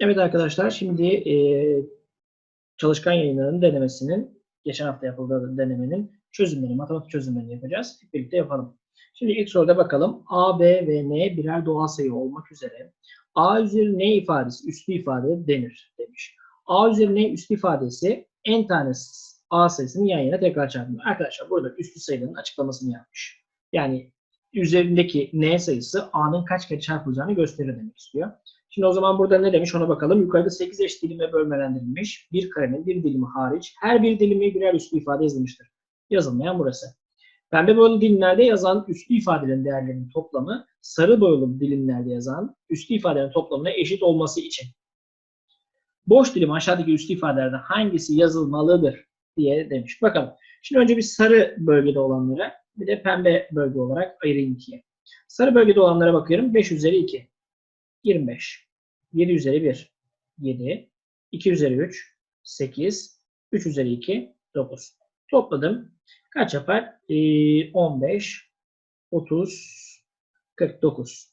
Evet arkadaşlar şimdi e, çalışkan yayınlarının denemesinin geçen hafta yapıldığı denemenin çözümlerini, matematik çözümlerini yapacağız. Hep birlikte yapalım. Şimdi ilk soruda bakalım. A, B ve N birer doğal sayı olmak üzere A üzeri N ifadesi üslü ifade denir demiş. A üzeri N üslü ifadesi n tane A sayısının yan yana tekrar çarpımı. Arkadaşlar burada üslü sayıların açıklamasını yapmış. Yani üzerindeki N sayısı A'nın kaç kere çarpılacağını gösterir demek istiyor. Şimdi o zaman burada ne demiş ona bakalım. Yukarıda 8 eş dilime bölmelendirilmiş. Bir karenin bir dilimi hariç her bir dilimi birer üslü ifade yazılmıştır. Yazılmayan burası. Pembe boyalı dilimlerde yazan üslü ifadelerin değerlerinin toplamı sarı boyalı dilimlerde yazan üslü ifadelerin toplamına eşit olması için. Boş dilim aşağıdaki üslü ifadelerden hangisi yazılmalıdır diye demiş. Bakalım. Şimdi önce bir sarı bölgede olanlara bir de pembe bölge olarak ayırayım ikiye. Sarı bölgede olanlara bakıyorum. 5 üzeri 2. 25. 7 üzeri 1. 7. 2 üzeri 3. 8. 3 üzeri 2. 9. Topladım. Kaç yapar? Ee, 15. 30. 49.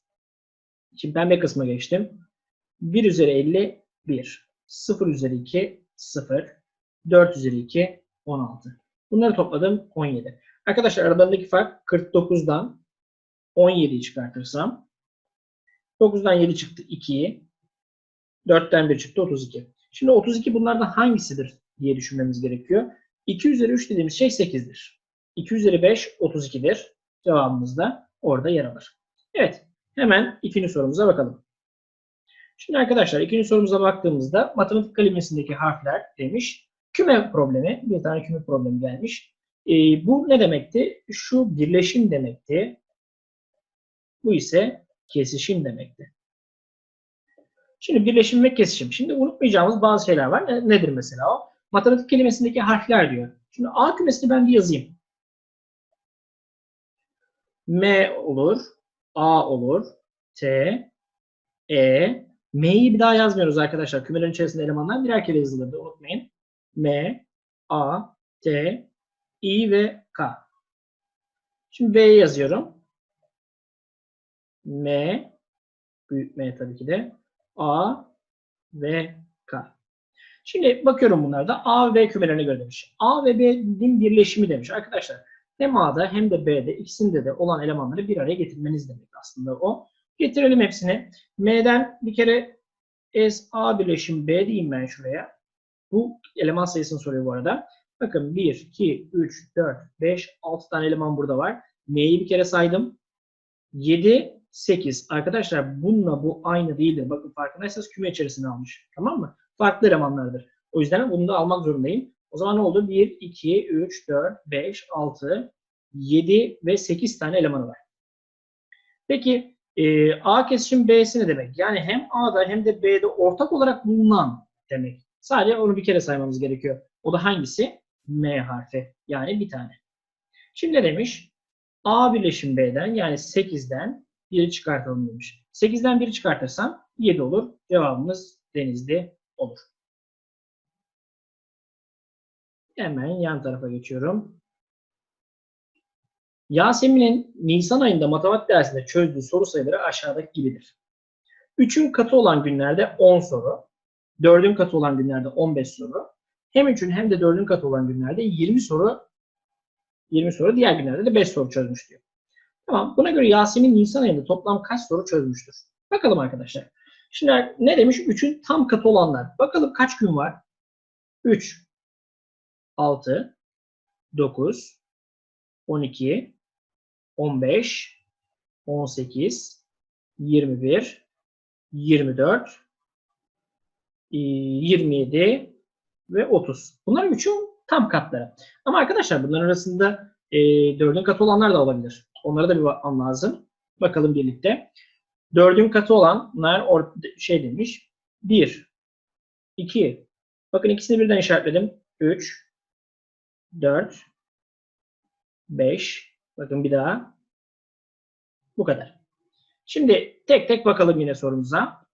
Şimdi pembe kısma geçtim. 1 üzeri 50. 1. 0 üzeri 2. 0. 4 üzeri 2. 16. Bunları topladım. 17. Arkadaşlar aralarındaki fark 49'dan 17'yi çıkartırsam 9'dan 7 çıktı 2'yi. 4'ten 1 çıktı 32. Şimdi 32 bunlardan hangisidir diye düşünmemiz gerekiyor. 2 üzeri 3 dediğimiz şey 8'dir. 2 üzeri 5 32'dir. Cevabımız da orada yer alır. Evet. Hemen ikinci sorumuza bakalım. Şimdi arkadaşlar ikinci sorumuza baktığımızda matematik kalimesindeki harfler demiş. Küme problemi. Bir tane küme problemi gelmiş. E, bu ne demekti? Şu birleşim demekti. Bu ise kesişim demekti. Şimdi birleşim ve kesişim. Şimdi unutmayacağımız bazı şeyler var. Nedir mesela o? Matematik kelimesindeki harfler diyor. Şimdi A kümesini ben bir yazayım. M olur. A olur. T. E. M'yi bir daha yazmıyoruz arkadaşlar. Kümelerin içerisinde elemanlar birer kere yazılırdı. Unutmayın. M, A, T, I ve K. Şimdi B'yi yazıyorum. M, büyük M tabii ki de. A ve K. Şimdi bakıyorum bunlarda A ve B kümelerine göre demiş. A ve B'nin birleşimi demiş. Arkadaşlar hem A'da hem de B'de ikisinde de olan elemanları bir araya getirmeniz demek aslında o. Getirelim hepsini. M'den bir kere S A birleşim B diyeyim ben şuraya. Bu eleman sayısını soruyor bu arada. Bakın 1, 2, 3, 4, 5, 6 tane eleman burada var. M'yi bir kere saydım. 7, 8. Arkadaşlar bununla bu aynı değildir. Bakın farkındaysanız küme içerisine almış. Tamam mı? Farklı elemanlardır. O yüzden bunu da almak zorundayım. O zaman ne oldu? 1, 2, 3, 4, 5, 6, 7 ve 8 tane elemanı var. Peki e, A kesişim B'si ne demek? Yani hem A'da hem de B'de ortak olarak bulunan demek. Sadece onu bir kere saymamız gerekiyor. O da hangisi? M harfi. Yani bir tane. Şimdi demiş? A birleşim B'den yani 8'den 1'i çıkartalım demiş. 8'den 1'i çıkartırsam 7 olur. Cevabımız denizli olur. Hemen yan tarafa geçiyorum. Yasemin'in Nisan ayında matematik dersinde çözdüğü soru sayıları aşağıdaki gibidir. 3'ün katı olan günlerde 10 soru, 4'ün katı olan günlerde 15 soru, hem 3'ün hem de 4'ün katı olan günlerde 20 soru 20 soru, diğer günlerde de 5 soru çözmüş diyor. Tamam. Buna göre Yasemin Nisan ayında toplam kaç soru çözmüştür? Bakalım arkadaşlar. Şimdi ne demiş? 3'ün tam katı olanlar. Bakalım kaç gün var? 3, 6, 9, 12, 15, 18, 21, 24, 27 ve 30. Bunlar üçün tam katları. Ama arkadaşlar bunların arasında e, 4'ün katı olanlar da olabilir. Onlara da bir bakmam lazım. Bakalım birlikte. 4'ün katı olanlar şey demiş. 1, 2, bakın ikisini birden işaretledim. 3, 4, 5, bakın bir daha. Bu kadar. Şimdi tek tek bakalım yine sorumuza.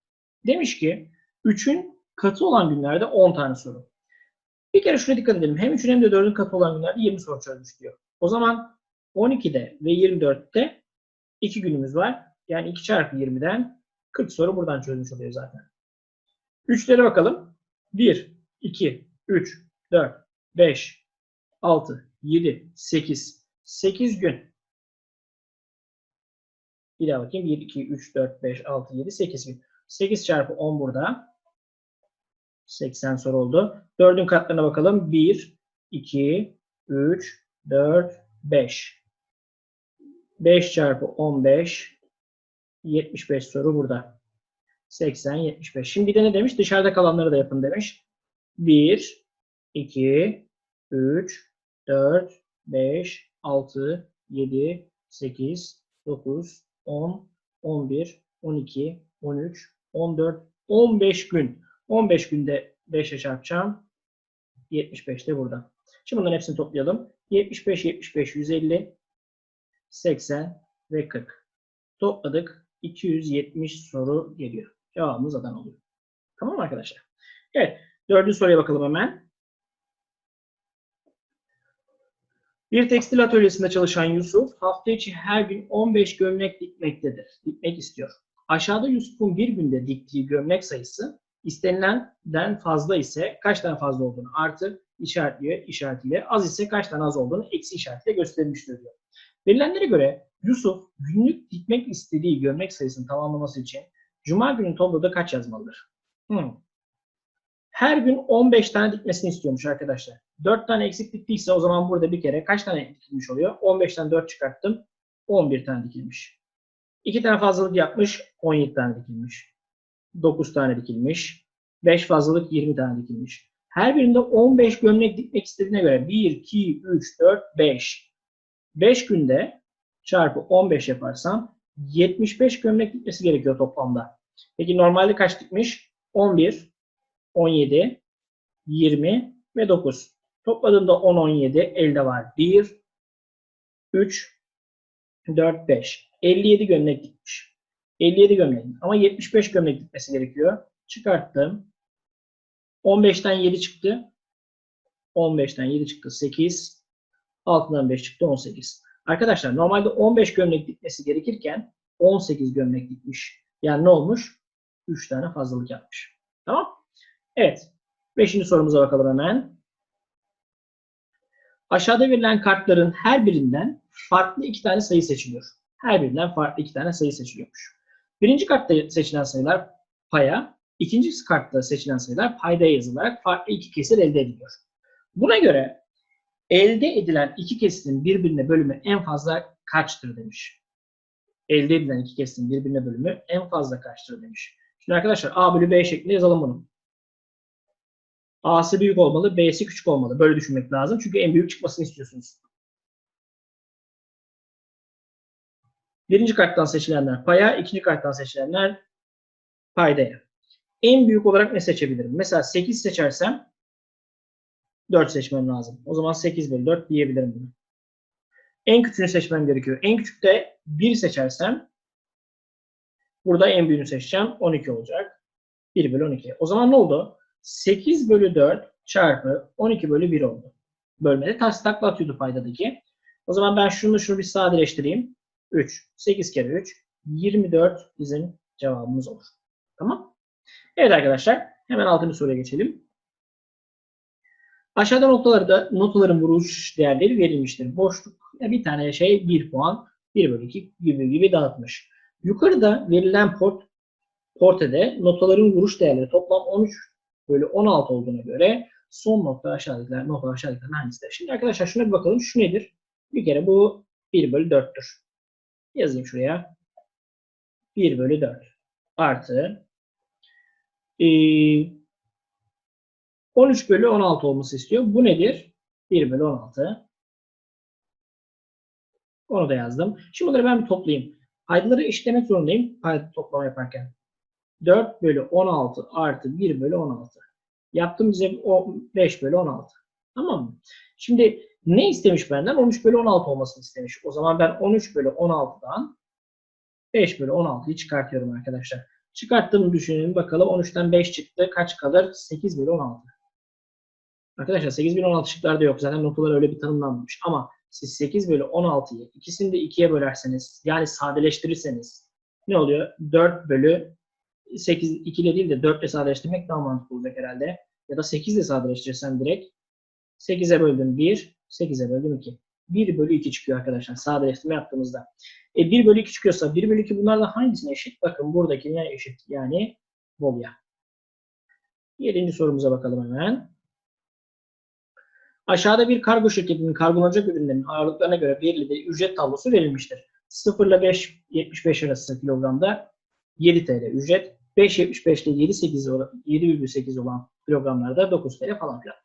Demiş ki 3'ün katı olan günlerde 10 tane soru. Bir kere şuna dikkat edelim. Hem 3'ün hem de 4'ün katı olan günlerde 20 soru çözmüş diyor. O zaman 12'de ve 24'te 2 günümüz var. Yani 2 çarpı 20'den 40 soru buradan çözmüş oluyor zaten. Üçlere bakalım. 1, 2, 3, 4, 5, 6, 7, 8. 8 gün. Bir daha bakayım. 1, 2, 3, 4, 5, 6, 7, 8 gün. 8 çarpı 10 burada. 80 soru oldu. 4'ün katlarına bakalım. 1, 2, 3, 4, 5. 5 çarpı 15, 75 soru burada. 80, 75. Şimdi bir de ne demiş? Dışarıda kalanları da yapın demiş. 1, 2, 3, 4, 5, 6, 7, 8, 9, 10, 11, 12, 13, 14, 15 gün. 15 günde 5'e çarpacağım. 75 de burada. Şimdi bunların hepsini toplayalım. 75, 75, 150, 80 ve 40. Topladık. 270 soru geliyor. Cevabımız Adana oluyor. Tamam mı arkadaşlar? Evet. Dördüncü soruya bakalım hemen. Bir tekstil atölyesinde çalışan Yusuf hafta içi her gün 15 gömlek dikmektedir. Dikmek istiyor. Aşağıda Yusuf'un bir günde diktiği gömlek sayısı istenilenden fazla ise kaç tane fazla olduğunu artı işaretliyor, işaretiyle az ise kaç tane az olduğunu eksi işaretiyle gösterilmiştir diyor. Verilenlere göre Yusuf günlük dikmek istediği gömlek sayısını tamamlaması için Cuma günü tonda kaç yazmalıdır? Hmm. Her gün 15 tane dikmesini istiyormuş arkadaşlar. 4 tane eksik diktiyse o zaman burada bir kere kaç tane dikilmiş oluyor? 15'ten 4 çıkarttım. 11 tane dikilmiş. 2 tane fazlalık yapmış. 17 tane dikilmiş. 9 tane dikilmiş. 5 fazlalık 20 tane dikilmiş. Her birinde 15 gömlek dikmek istediğine göre 1, 2, 3, 4, 5. 5 günde çarpı 15 yaparsam 75 gömlek dikmesi gerekiyor toplamda. Peki normalde kaç dikmiş? 11, 17, 20 ve 9. Topladığımda 10, 17 elde var. 1, 3, 4, 5. 57 gömlek dikmiş. 57 gömlek. Ama 75 gömlek dikmesi gerekiyor. Çıkarttım. 15'ten 7 çıktı. 15'ten 7 çıktı. 8. Altından 5 çıktı. 18. Arkadaşlar normalde 15 gömlek dikmesi gerekirken 18 gömlek dikmiş. Yani ne olmuş? 3 tane fazlalık yapmış. Tamam. Evet. Beşinci sorumuza bakalım hemen. Aşağıda verilen kartların her birinden farklı iki tane sayı seçiliyor. Her birinden farklı iki tane sayı seçiliyormuş. Birinci kartta seçilen sayılar paya, ikinci kartta seçilen sayılar paydaya yazılarak farklı iki kesir elde ediliyor. Buna göre elde edilen iki kesirin birbirine bölümü en fazla kaçtır demiş. Elde edilen iki kesirin birbirine bölümü en fazla kaçtır demiş. Şimdi arkadaşlar A bölü B şeklinde yazalım bunu. A'sı büyük olmalı, B'si küçük olmalı. Böyle düşünmek lazım. Çünkü en büyük çıkmasını istiyorsunuz. Birinci karttan seçilenler paya, ikinci karttan seçilenler paydaya. En büyük olarak ne seçebilirim? Mesela 8 seçersem 4 seçmem lazım. O zaman 8 bölü 4 diyebilirim bunu. En küçüğünü seçmem gerekiyor. En küçükte 1 seçersem burada en büyüğünü seçeceğim. 12 olacak. 1 bölü 12. O zaman ne oldu? 8 bölü 4 çarpı 12 bölü 1 oldu. Bölmede ters takla atıyordu. O zaman ben şunu şunu bir sadeleştireyim. 3. 8 kere 3. 24 bizim cevabımız olur. Tamam. Evet arkadaşlar. Hemen 6. soruya geçelim. Aşağıda noktalarda notaların vuruş değerleri verilmiştir. Boşluk bir tane şey 1 puan 1 bölü 2 gibi gibi dağıtmış. Yukarıda verilen port portede notaların vuruş değerleri toplam 13 bölü 16 olduğuna göre son nokta aşağıdakiler nokta aşağıdakilerin hangisidir? Şimdi arkadaşlar şuna bir bakalım. Şu nedir? Bir kere bu 1 bölü 4'tür. Yazayım şuraya. 1 bölü 4 artı e, 13 bölü 16 olması istiyor. Bu nedir? 1 bölü 16. Onu da yazdım. Şimdi bunları ben bir toplayayım. Paydaları eşitlemek zorundayım. Payda toplama yaparken. 4 bölü 16 artı 1 bölü 16. Yaptım bize 5 bölü 16. Tamam mı? Şimdi ne istemiş benden? 13 bölü 16 olmasını istemiş. O zaman ben 13 bölü 16'dan 5 bölü 16'yı çıkartıyorum arkadaşlar. Çıkarttığımı düşünelim bakalım. 13'ten 5 çıktı. Kaç kalır? 8 bölü 16. Arkadaşlar 8 bölü 16 şıklarda yok. Zaten noktalar öyle bir tanımlanmamış. Ama siz 8 bölü 16'yı ikisini de 2'ye bölerseniz yani sadeleştirirseniz ne oluyor? 4 bölü 8, 2 ile değil de 4 ile sadeleştirmek daha mantıklı olacak herhalde. Ya da 8 ile sadeleştirirsen direkt 8'e böldüm 1, 8'e böldüm 2. 1 bölü 2 çıkıyor arkadaşlar sadeleştirme yaptığımızda. E 1 bölü 2 çıkıyorsa 1 bölü 2 bunlarla hangisine eşit? Bakın buradakine eşit. Yani Bolu'ya. Yedinci sorumuza bakalım hemen. Aşağıda bir kargo şirketinin kargolanacak ürünlerin ağırlıklarına göre belirli bir ücret tablosu verilmiştir. 0 ile 5, 75 arası kilogramda 7 TL ücret. 5.75 ile 7.8 olan- 7,8 olan kilogramlarda 9 TL falan filan.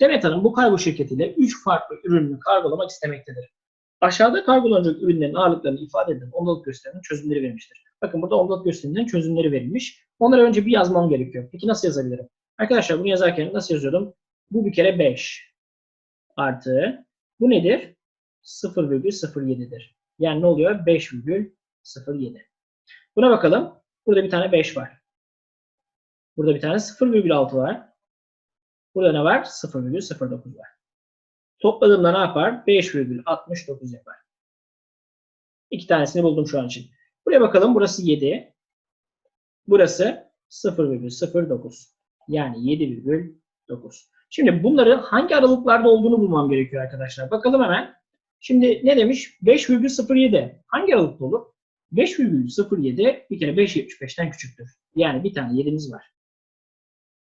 Demet Hanım bu kargo şirketiyle 3 farklı ürünü kargolamak istemektedir. Aşağıda kargolanacak ürünlerin ağırlıklarını ifade eden ondalık gösteriminin çözümleri verilmiştir. Bakın burada ondalık gösteriminin çözümleri verilmiş. Onları önce bir yazmam gerekiyor. Peki nasıl yazabilirim? Arkadaşlar bunu yazarken nasıl yazıyordum? Bu bir kere 5 artı bu nedir? 0,07'dir. Yani ne oluyor? 5,07. Buna bakalım. Burada bir tane 5 var. Burada bir tane 0,6 var. Burada ne var? 0,09 var. Topladığımda ne yapar? 5,69 yapar. İki tanesini buldum şu an için. Buraya bakalım. Burası 7. Burası 0,09. Yani 7,9. Şimdi bunları hangi aralıklarda olduğunu bulmam gerekiyor arkadaşlar. Bakalım hemen. Şimdi ne demiş? 5,07. Hangi aralıkta olur? 5,07 bir kere 5,75'ten küçüktür. Yani bir tane 7'miz var.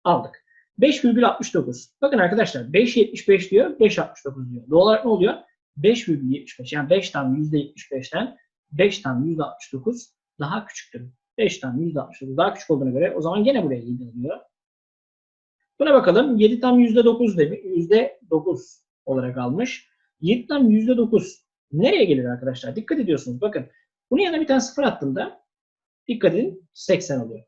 Aldık. 5,69. Bakın arkadaşlar 5,75 diyor, 5,69 diyor. Doğal olarak ne oluyor? 5,75 yani 5 tam %75'ten 5 tam %69 daha küçüktür. 5 tam %69 daha küçük olduğuna göre o zaman gene buraya 7 alıyor. Buna bakalım. 7 tam %9 demiş. %9 olarak almış. 7 tam %9 nereye gelir arkadaşlar? Dikkat ediyorsunuz. Bakın. Bunun yanına bir tane sıfır attığımda dikkat edin 80 oluyor.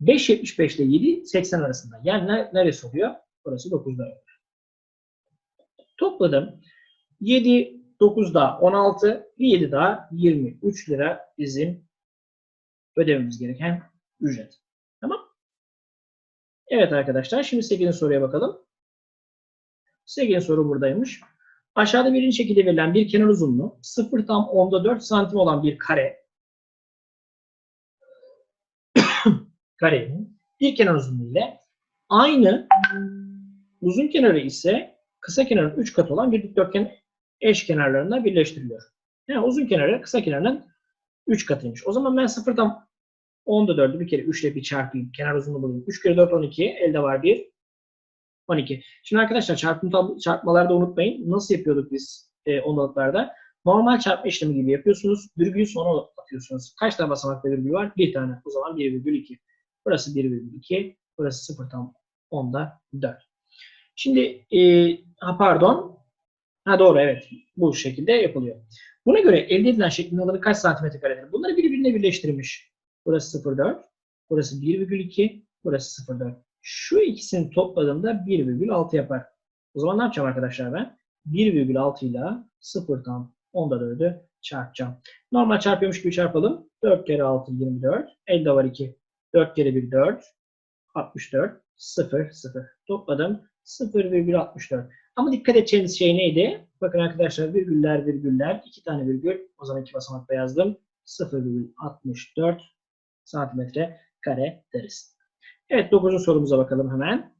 5.75 ile 7 80 arasında. Yani ne- neresi oluyor? Burası 9'da oluyor. Topladım. 7 9 daha 16 bir 7 daha 23 lira bizim ödememiz gereken ücret. Evet arkadaşlar şimdi 8. soruya bakalım. 8. soru buradaymış. Aşağıda birinci şekilde verilen bir kenar uzunluğu 0 tam 10'da 4 santim olan bir kare karenin bir kenar uzunluğu ile aynı uzun kenarı ise kısa kenarın 3 katı olan bir dikdörtgen eş kenarlarına birleştiriliyor. Yani uzun kenarı kısa kenarının 3 katıymış. O zaman ben 0'dan 10'da 4'ü bir kere 3 ile bir çarpayım. Kenar uzunluğu bulayım. 3 kere 4 12. Elde var 1. 12. Şimdi arkadaşlar çarpım çarpmalarda unutmayın. Nasıl yapıyorduk biz e, ondalıklarda? Normal çarpma işlemi gibi yapıyorsunuz. Virgülü sona atıyorsunuz. Kaç tane basamakta virgül var? Bir tane. O zaman 1,2. Burası 1,2. Burası 0 tam 10'da 4. Şimdi e, ha pardon. Ha doğru evet. Bu şekilde yapılıyor. Buna göre elde edilen şeklin alanı kaç santimetre karedir? Bunları birbirine birleştirmiş. Burası 0,4. Burası 1,2. Burası 0,4. Şu ikisini topladığımda 1,6 yapar. O zaman ne yapacağım arkadaşlar ben? 1,6 ile 0 tam 10'da 4'ü çarpacağım. Normal çarpıyormuş gibi çarpalım. 4 kere 6 24. Elde var 2. 4 kere 1 4. 64. 0 0. Topladım. 0,64. Ama dikkat edeceğiniz şey neydi? Bakın arkadaşlar virgüller virgüller. 2 tane virgül. O zaman iki basamakta yazdım. 0,64 santimetre kare deriz. Evet 9. sorumuza bakalım hemen.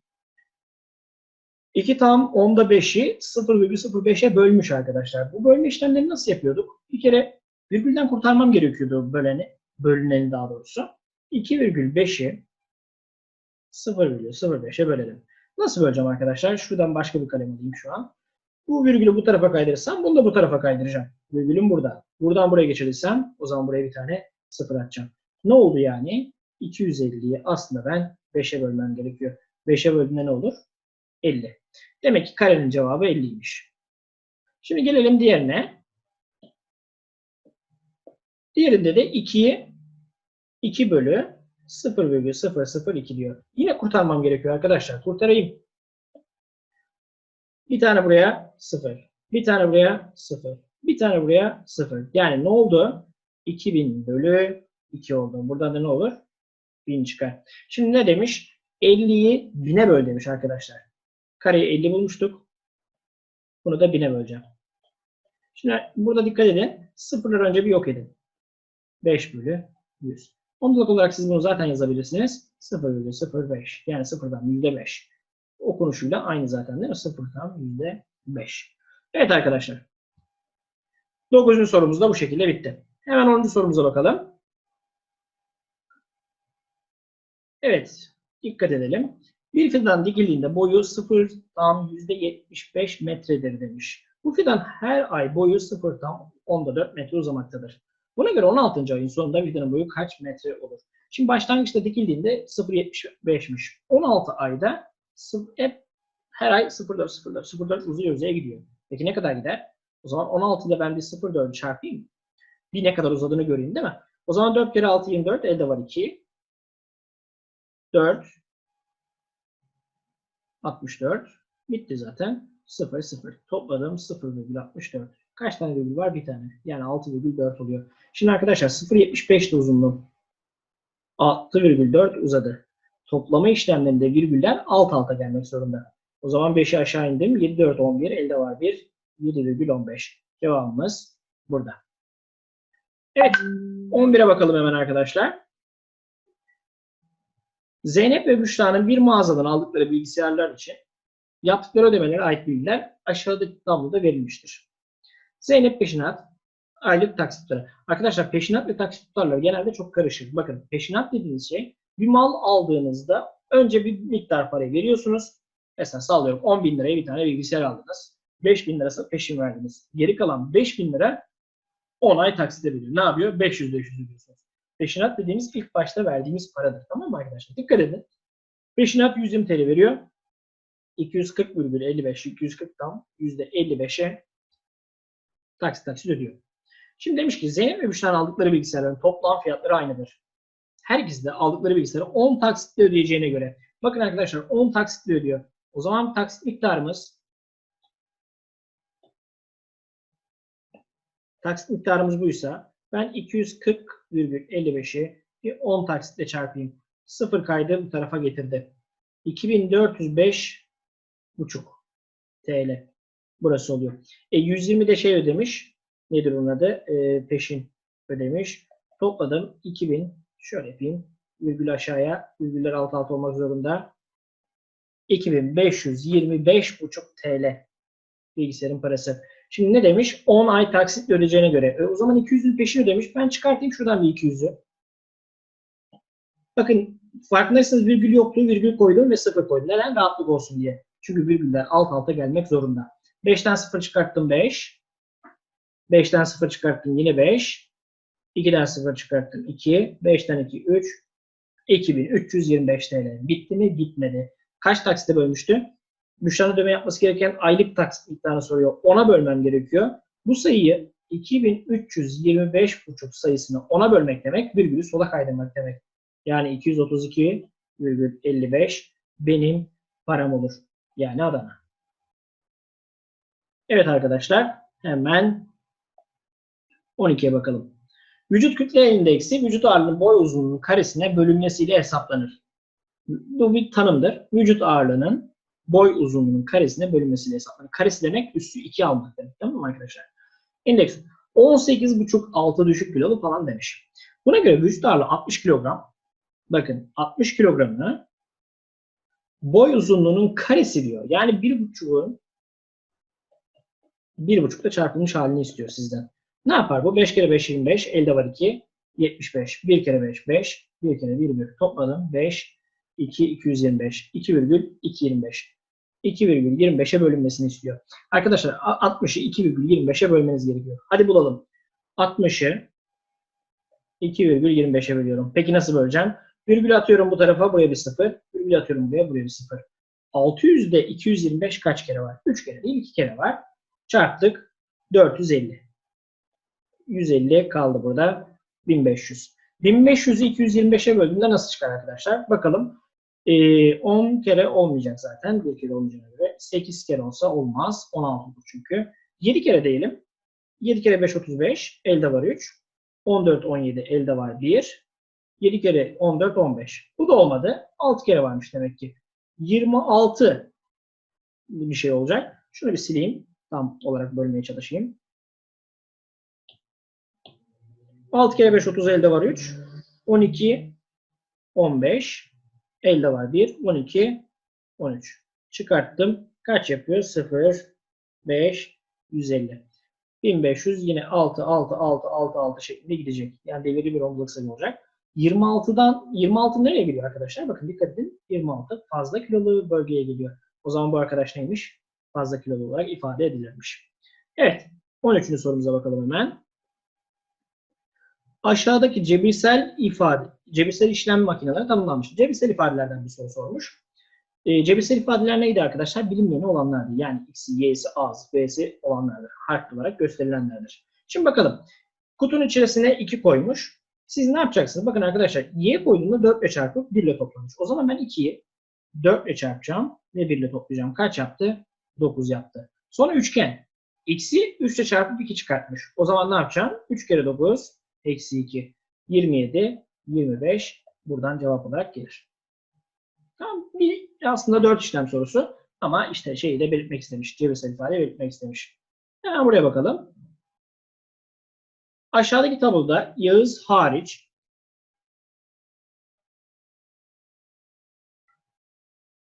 2 tam 10'da 5'i 0,05'e bölmüş arkadaşlar. Bu bölme işlemlerini nasıl yapıyorduk? Bir kere virgülden kurtarmam gerekiyordu böleni, bölüneni daha doğrusu. 2,5'i 0,05'e bölelim. Nasıl böleceğim arkadaşlar? Şuradan başka bir kalem alayım şu an. Bu virgülü bu tarafa kaydırırsam bunu da bu tarafa kaydıracağım. Virgülüm burada. Buradan buraya geçirirsem o zaman buraya bir tane sıfır atacağım. Ne oldu yani? 250'yi aslında ben 5'e bölmem gerekiyor. 5'e böldüğünde ne olur? 50. Demek ki karenin cevabı 50'ymiş. Şimdi gelelim diğerine. Diğerinde de 2'yi 2 bölü 0,002 diyor. Yine kurtarmam gerekiyor arkadaşlar. Kurtarayım. Bir tane buraya 0. Bir tane buraya 0. Bir tane buraya 0. Yani ne oldu? 2000 bölü 2 oldu. Buradan da ne olur? 1000 çıkar. Şimdi ne demiş? 50'yi 1000'e böl demiş arkadaşlar. Kareyi 50 bulmuştuk. Bunu da 1000'e böleceğim. Şimdi burada dikkat edin. Sıfırları önce bir yok edin. 5 bölü 100. Ondalık olarak siz bunu zaten yazabilirsiniz. 0,05 yani sıfırdan %5 okunuşuyla aynı zaten değil mi? Sıfırdan %5. Evet arkadaşlar. 9. sorumuz da bu şekilde bitti. Hemen 10. sorumuza bakalım. Evet. Dikkat edelim. Bir fidan dikildiğinde boyu 0'dan %75 metredir demiş. Bu fidan her ay boyu 0'dan 10'da 4 metre uzamaktadır. Buna göre 16. ayın sonunda fidanın boyu kaç metre olur? Şimdi başlangıçta dikildiğinde 0.75'miş. 16 ayda hep her ay 0.4 0.4 0.4 uzuyor uzaya gidiyor. Peki ne kadar gider? O zaman 16 ile ben bir 0.4 çarpayım. Bir ne kadar uzadığını göreyim değil mi? O zaman 4 kere 6 24 elde var 2. 4 64 bitti zaten. 0 0. Topladım 0,64. Kaç tane virgül var? Bir tane. Yani 6,4 oluyor. Şimdi arkadaşlar 0,75 de uzunluğu. 6,4 uzadı. Toplama işlemlerinde virgüller alt alta gelmek zorunda. O zaman 5'i aşağı indim. 7, 4, 11. Elde var 1. 7,15. Cevabımız burada. Evet. 11'e bakalım hemen arkadaşlar. Zeynep ve Büşra'nın bir mağazadan aldıkları bilgisayarlar için yaptıkları ödemelere ait bilgiler aşağıdaki tabloda verilmiştir. Zeynep peşinat, aylık taksitleri. Arkadaşlar peşinat ve taksit tutarları genelde çok karışır. Bakın peşinat dediğiniz şey bir mal aldığınızda önce bir miktar parayı veriyorsunuz. Mesela sallıyorum 10 bin liraya bir tane bilgisayar aldınız. 5 bin lirası peşin verdiniz. Geri kalan 5 bin lira 10 ay taksite veriyor. Ne yapıyor? 500-500 ödüyorsunuz. Peşinat dediğimiz ilk başta verdiğimiz paradır. Tamam mı arkadaşlar? Dikkat edin. Peşinat 120 TL veriyor. 240,55 240 tam %55'e taksit taksit ödüyor. Şimdi demiş ki Zeynep ve Büşra'nın aldıkları bilgisayarların toplam fiyatları aynıdır. Her ikisi de aldıkları bilgisayarı 10 taksitle ödeyeceğine göre. Bakın arkadaşlar 10 taksitle ödüyor. O zaman taksit miktarımız taksit miktarımız buysa ben 240,55'i bir 10 taksitle çarpayım. Sıfır kaydı bu tarafa getirdi. 2405 buçuk TL. Burası oluyor. E 120 de şey ödemiş. Nedir onun adı? E, peşin ödemiş. Topladım 2000. Şöyle yapayım. Virgül aşağıya. Virgüller alt alt olmak zorunda. 2525 buçuk TL. Bilgisayarın parası. Şimdi ne demiş? 10 ay taksitle ödeyeceğine göre. E, o zaman 200'ün peşin ödemiş. Ben çıkartayım şuradan bir 200'ü. Bakın farkındaysanız virgül yoktu. Virgül koydum ve sıfır koydum. Neden? Rahatlık olsun diye. Çünkü virgüller alt alta gelmek zorunda. 5'ten 0 çıkarttım 5. 5'ten 0 çıkarttım yine 5. 2'den 0 çıkarttım 2. 5'ten 2 3. 2325 TL. Bitti mi? Bitmedi. Kaç taksite bölmüştü? Müşterinin ödeme yapması gereken aylık taksit miktarını soruyor. Ona bölmem gerekiyor. Bu sayıyı 2325,5 sayısını ona bölmek demek, virgülü sola kaydırmak demek. Yani 232,55 benim param olur. Yani Adana. Evet arkadaşlar hemen 12'ye bakalım. Vücut kütle indeksi vücut ağırlığının boy uzunluğunun karesine bölünmesiyle hesaplanır. Bu bir tanımdır. Vücut ağırlığının boy uzunluğunun karesine bölünmesiyle hesaplanır. Karesi demek üstü 2 almak demek. Tamam mı arkadaşlar? İndeks 18,5 altı düşük kilolu falan demiş. Buna göre vücut ağırlığı 60 kilogram. Bakın 60 kilogramını boy uzunluğunun karesi diyor. Yani bir buçuğun bir buçukta çarpılmış halini istiyor sizden. Ne yapar bu? 5 kere 5 25. Elde var 2. 75. 1 kere 5 5. 1 kere 1 1. Topladım 5. 2 225. 2 virgül 225. 2,25'e bölünmesini istiyor. Arkadaşlar 60'ı 2,25'e bölmeniz gerekiyor. Hadi bulalım. 60'ı 2,25'e bölüyorum. Peki nasıl böleceğim? Virgül atıyorum bu tarafa buraya bir 0. Virgül atıyorum buraya buraya bir 0. 600'de 225 kaç kere var? 3 kere değil 2 kere var. Çarptık 450. 150 kaldı burada. 1500. 1500'ü 225'e böldüğümde nasıl çıkar arkadaşlar? Bakalım. Ee, 10 kere olmayacak zaten. 1 kere olmayacağına göre. 8 kere olsa olmaz. 16 olur çünkü. 7 kere diyelim. 7 kere 5 35. Elde var 3. 14 17 elde var 1. 7 kere 14 15. Bu da olmadı. 6 kere varmış demek ki. 26 bir şey olacak. Şunu bir sileyim. Tam olarak bölmeye çalışayım. 6 kere 5 30 elde var 3. 12, 15. Elde var 1, 12, 13. Çıkarttım. Kaç yapıyor? 0, 5, 150. 1500 yine 6, 6, 6, 6, 6 şeklinde gidecek. Yani deviri bir ondalık sayı olacak. 26'dan 26 nereye geliyor arkadaşlar? Bakın dikkat edin. 26 fazla kilolu bölgeye geliyor. O zaman bu arkadaş neymiş? Fazla kilolu olarak ifade edilirmiş. Evet. 13. sorumuza bakalım hemen. Aşağıdaki cebirsel ifade, cebirsel işlem makineleri tanımlanmış. Cebirsel ifadelerden bir soru sormuş. E, cebirsel ifadeler neydi arkadaşlar? Bilinmeyeni olanlardı. Yani x'i, y'si, a'sı, b'si olanlardır. Harfli olarak gösterilenlerdir. Şimdi bakalım. Kutunun içerisine 2 koymuş. Siz ne yapacaksınız? Bakın arkadaşlar y koyduğumda 4 ile çarpıp 1 ile toplamış. O zaman ben 2'yi 4 ile çarpacağım ve 1 ile toplayacağım. Kaç yaptı? 9 yaptı. Sonra üçgen. X'i 3 ile çarpıp 2 çıkartmış. O zaman ne yapacağım? 3 kere 9 eksi 2. 27, 25 buradan cevap olarak gelir. Tamam. Bir aslında 4 işlem sorusu ama işte şeyi de belirtmek istemiş. Cebirsel ifadeyi belirtmek istemiş. Hemen buraya bakalım. Aşağıdaki tabloda Yağız hariç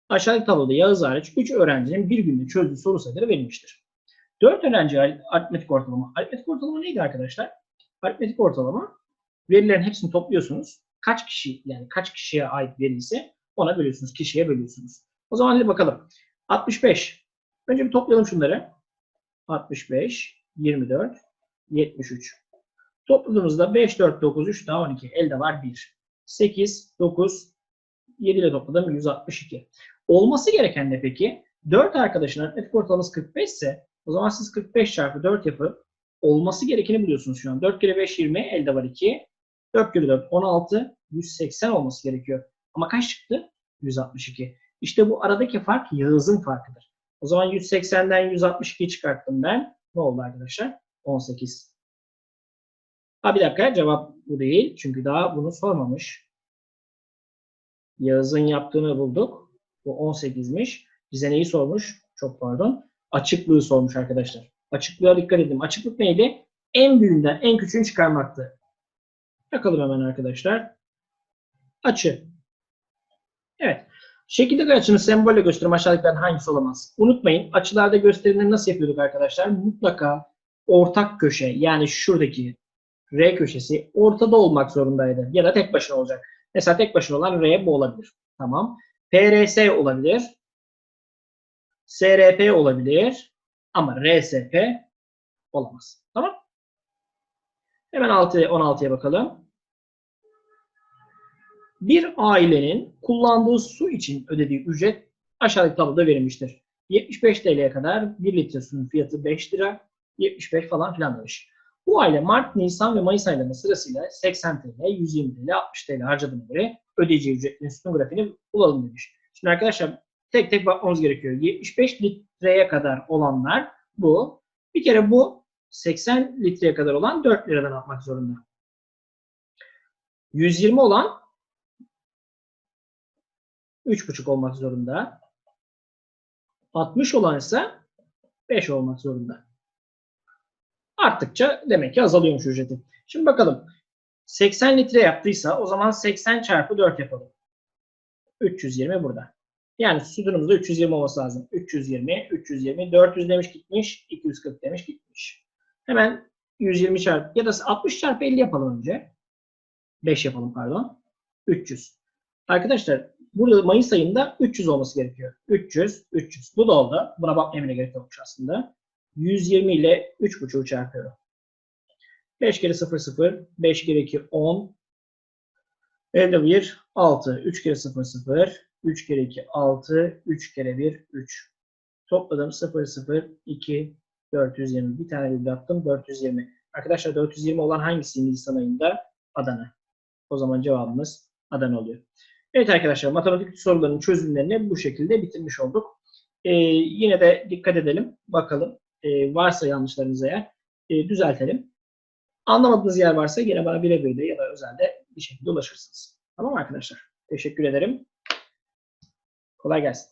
Aşağıdaki tabloda Yağız hariç 3 öğrencinin bir günde çözdüğü soru sayıları verilmiştir. 4 öğrenci aritmetik ortalama. Aritmetik ortalama neydi arkadaşlar? Aritmetik ortalama verilerin hepsini topluyorsunuz. Kaç kişi yani kaç kişiye ait veri ise ona bölüyorsunuz. Kişiye bölüyorsunuz. O zaman hadi bakalım. 65. Önce bir toplayalım şunları. 65, 24, 73. Topladığımızda 5, 4, 9, 3 daha 12. Elde var 1. 8, 9, 7 ile topladım 162. Olması gereken ne peki? 4 arkadaşın aritmetik ortalaması 45 ise o zaman siz 45 çarpı 4 yapıp olması gerekeni buluyorsunuz şu an. 4 kere 5 20 elde var 2. 4 kere 4 16 180 olması gerekiyor. Ama kaç çıktı? 162. İşte bu aradaki fark Yağız'ın farkıdır. O zaman 180'den 162 çıkarttım ben. Ne oldu arkadaşlar? 18. Ha bir dakika cevap bu değil. Çünkü daha bunu sormamış. Yağız'ın yaptığını bulduk. Bu 18'miş. Bize neyi sormuş? Çok pardon. Açıklığı sormuş arkadaşlar. Açıklığa dikkat edin. Açıklık neydi? En büyüğünden en küçüğünü çıkarmaktı. Bakalım hemen arkadaşlar. Açı. Evet. Şekildeki açının sembolle gösterim aşağıdakilerden hangisi olamaz? Unutmayın açılarda gösterimleri nasıl yapıyorduk arkadaşlar? Mutlaka ortak köşe yani şuradaki R köşesi ortada olmak zorundaydı. Ya da tek başına olacak. Mesela tek başına olan R bu olabilir. Tamam. PRS olabilir. SRP olabilir. Ama RSP olamaz. Tamam. Hemen 6, 16'ya bakalım. Bir ailenin kullandığı su için ödediği ücret aşağıdaki tabloda verilmiştir. 75 TL'ye kadar 1 litre suyun fiyatı 5 lira, 75 falan filan demiş. Bu aile Mart, Nisan ve Mayıs aylarında sırasıyla 80 TL, 120 TL, 60 TL harcadığına göre ödeyeceği ücretlerin sütun grafiğini bulalım demiş. Şimdi arkadaşlar tek tek bakmamız gerekiyor. 75 litreye kadar olanlar bu. Bir kere bu 80 litreye kadar olan 4 liradan atmak zorunda. 120 olan 3,5 olmak zorunda. 60 olan ise 5 olmak zorunda. Arttıkça demek ki azalıyormuş ücreti. Şimdi bakalım. 80 litre yaptıysa o zaman 80 çarpı 4 yapalım. 320 burada. Yani sütunumuzda 320 olması lazım. 320, 320, 400 demiş gitmiş, 240 demiş gitmiş. Hemen 120 çarpı ya da 60 çarpı 50 yapalım önce. 5 yapalım pardon. 300. Arkadaşlar burada Mayıs ayında 300 olması gerekiyor. 300, 300. Bu da oldu. Buna bakmaya gerek yokmuş aslında. 120 ile 3,5'u çarpıyorum. 5 kere 0 0, 5 kere 2 10, elde 1 6, 3 kere 0 0, 3 kere 2 6, 3 kere 1 3. Topladım 0 0 2 420. Bir tane bir attım 420. Arkadaşlar 420 olan hangisiydi Nisan ayında? Adana. O zaman cevabımız Adana oluyor. Evet arkadaşlar matematik sorularının çözümlerini bu şekilde bitirmiş olduk. Ee, yine de dikkat edelim. Bakalım. Ee, varsa yanlışlarınız eğer e, düzeltelim. Anlamadığınız yer varsa yine bana birebir de ya da özelde bir şekilde ulaşırsınız. Tamam arkadaşlar? Teşekkür ederim. Colegas